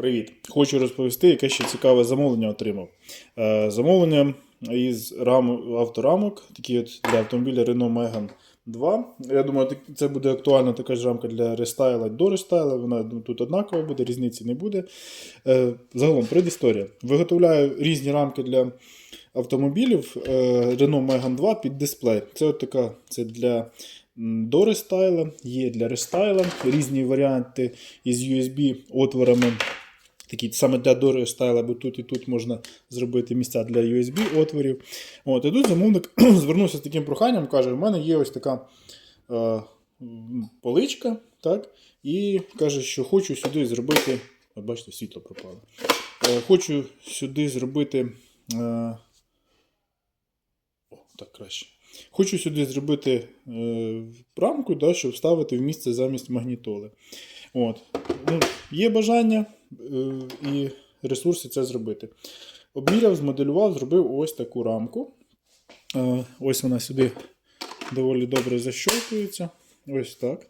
Привіт! Хочу розповісти, яке ще цікаве замовлення отримав. Е, замовлення із рам... авторамок, такі от для автомобіля Renault Megane 2. Я думаю, це буде актуальна така ж рамка для рестайла до рестайла. Вона тут однакова буде, різниці не буде. Е, загалом, предісторія. Виготовляю різні рамки для автомобілів е, Renault Megane 2 під дисплей. Це от така це для до рестайла, є для рестайла, різні варіанти із USB-отворами. Такі саме для до стайла, бо тут і тут можна зробити місця для USB-отворів. От, і тут замовник звернувся з таким проханням, каже: у мене є ось така е, поличка, так, і каже, що хочу сюди зробити. От бачите, світло пропало. Е, хочу сюди зробити. Е, о, так краще. Хочу сюди зробити е, рамку, да, щоб вставити в місце замість магнітоли. От. Ну, є бажання і ресурси це зробити. Обміряв, змоделював, зробив ось таку рамку. Е, ось вона сюди доволі добре защолкується. Ось так.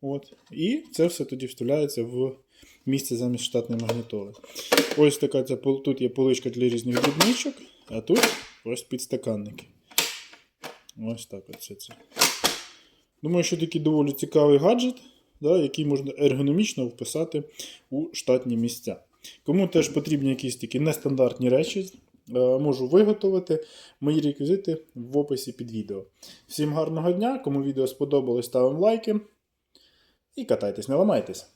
От. І це все тоді вставляється в місце замість штатної магнітоли. Ось така ця, тут є поличка для різних дрібничок, а тут ось підстаканники. Ось так оце це. Думаю, що такий доволі цікавий гаджет, да, який можна ергономічно вписати у штатні місця. Кому теж потрібні якісь такі нестандартні речі, е, можу виготовити. Мої реквізити в описі під відео. Всім гарного дня! Кому відео сподобалось, ставимо лайки. І катайтесь, не ламайтесь.